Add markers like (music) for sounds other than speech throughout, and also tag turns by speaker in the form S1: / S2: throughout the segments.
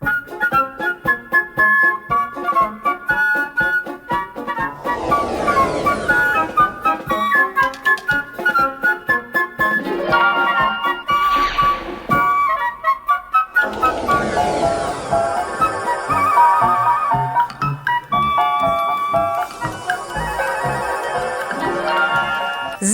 S1: Bye.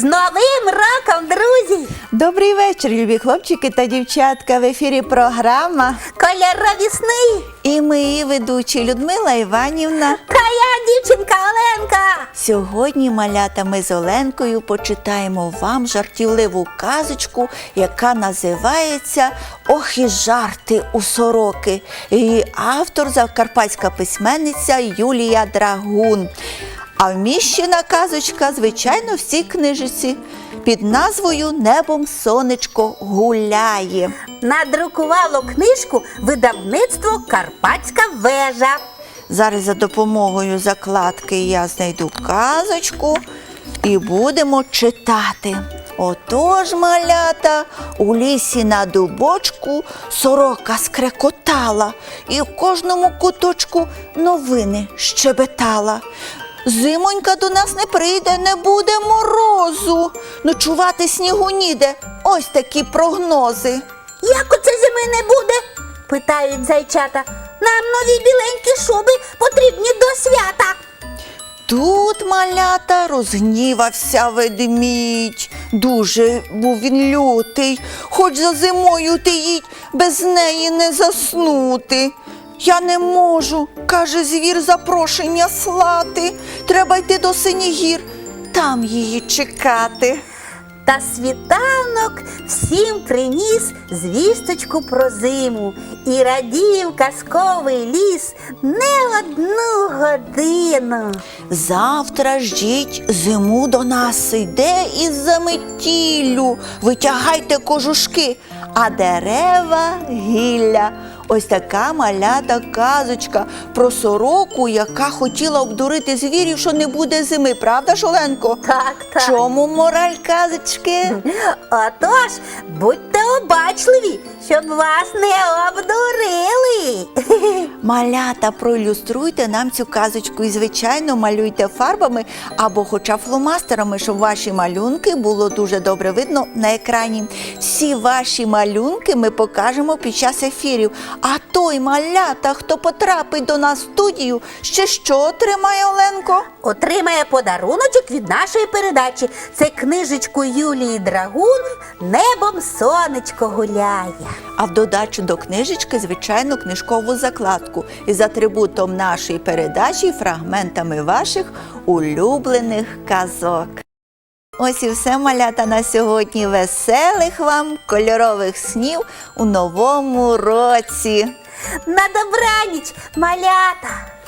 S1: З новим роком, друзі!
S2: Добрий вечір, любі хлопчики та дівчатка. В ефірі програма.
S1: Кольорові сни!
S2: І ми її ведучі Людмила Іванівна.
S1: Та я дівчинка Оленка!
S2: Сьогодні, малята, ми з Оленкою почитаємо вам жартівливу казочку, яка називається Ох і жарти у сороки. Її автор закарпатська письменниця Юлія Драгун. А вміщена казочка, звичайно, в цій книжиці під назвою Небом сонечко гуляє.
S1: Надрукувало книжку видавництво Карпатська вежа.
S2: Зараз за допомогою закладки я знайду казочку і будемо читати. Отож, малята, у лісі на дубочку сорока скрекотала і в кожному куточку новини щебетала. Зимонька до нас не прийде, не буде морозу. Ночувати снігу ніде. Ось такі прогнози.
S1: Як оце зими не буде? питають зайчата. Нам нові біленькі шуби потрібні до свята.
S2: Тут малята розгнівався ведмідь. Дуже був він лютий, хоч за зимою ти їдь, без неї не заснути. Я не можу, каже звір, запрошення слати. Треба йти до синігір, там її чекати.
S1: Та світанок всім приніс звісточку про зиму і радів казковий ліс не одну годину.
S2: Завтра ждіть зиму до нас йде із заметіллю. Витягайте кожушки, а дерева гілля. Ось така малята казочка про сороку, яка хотіла обдурити звірів, що не буде зими. Правда, Шоленко?
S1: Так, так.
S2: Чому мораль казочки?
S1: Отож, будьте обачливі, щоб вас не обдурили. (laughs)
S2: Малята, проілюструйте нам цю казочку і, звичайно, малюйте фарбами або хоча фломастерами, щоб ваші малюнки було дуже добре видно на екрані. Всі ваші малюнки ми покажемо під час ефірів. А той малята, хто потрапить до нас в студію, ще що отримає Оленко?
S1: Отримає подаруночок від нашої передачі. Це книжечку Юлії Драгун Небом сонечко гуляє.
S2: А в додачу до книжечки, звичайно, книжкову закладку із атрибутом нашої передачі, фрагментами ваших улюблених казок. Ось і все малята на сьогодні. Веселих вам кольорових снів у новому році.
S1: На добраніч, малята!